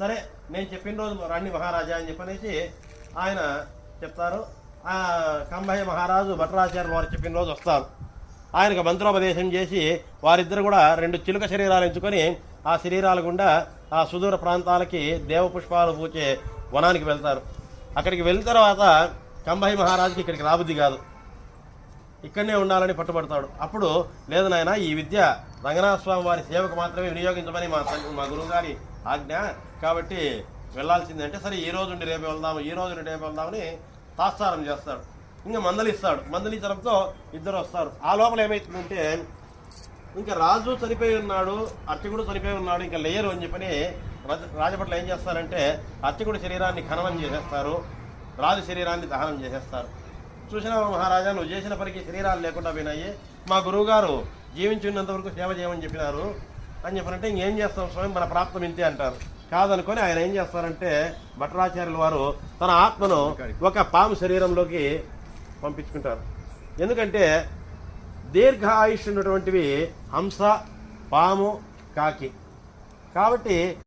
సరే నేను చెప్పిన రోజు రండి మహారాజా అని చెప్పనేసి ఆయన చెప్తారు. ఆ కంభయ్య మహారాజు భట్రాచార్యులు వారు చెప్పిన రోజు వస్తారు. ఆయనకు మంత్రోపదేశం చేసి వారిద్దరు కూడా రెండు చిలుక శరీరాలు ఎంచుకొని ఆ శరీరాల గుండా ఆ సుదూర ప్రాంతాలకి దేవపుష్పాలు పూచే వనానికి వెళ్తారు. అక్కడికి వెళ్ళిన తర్వాత కంభయ్య మహారాజుకి ఇక్కడికి రాబుద్ది కాదు. ఇక్కడనే ఉండాలని పట్టుబడతాడు. అప్పుడు లేదు నాయన ఈ విద్య రంగనాథ స్వామి వారి సేవకు మాత్రమే వినియోగించమని మా మా గురువు గారి ఆజ్ఞ. కాబట్టి వెళ్ళాల్సిందే అంటే సరే ఈ రోజు నుండి రేపు వెళ్దాము ఈ రోజు నుండి రేపు వెళ్దామని తాత్సారం చేస్తాడు. ఇంకా మందలిస్తాడు. మందలించడంతో ఇద్దరు వస్తారు. ఆ లోపల ఏమైతుందంటే ఇంకా రాజు చనిపోయి ఉన్నాడు అర్చకుడు చనిపోయి ఉన్నాడు ఇంకా లేయరు అని చెప్పని రాజ- రాజభట్లు ఏం చేస్తారంటే అర్చకుడి శరీరాన్ని ఖననం చేసేస్తారు రాజు శరీరాన్ని దహనం చేసేస్తారు. చూసిన మహారాజా నువ్వు చేసిన పనికి శరీరాలు లేకుండా పోయినాయి. మా గురువు గారు జీవించున్నంత వరకు సేవ చేయమని చెప్పినారు. అని చెప్పినంటే ఇంకేం చేస్తాం స్వామి? మన ప్రాప్తం ఇంతే అంటారు. కాదనుకొని ఆయన ఏం చేస్తారంటే భట్టాచార్యుల వారు తన ఆత్మను ఒక పాము శరీరంలోకి పంపించుకుంటారు. ఎందుకంటే దీర్ఘ ఆయుష్ ఉన్నటువంటివి హంస పాము కాకి. కాబట్టి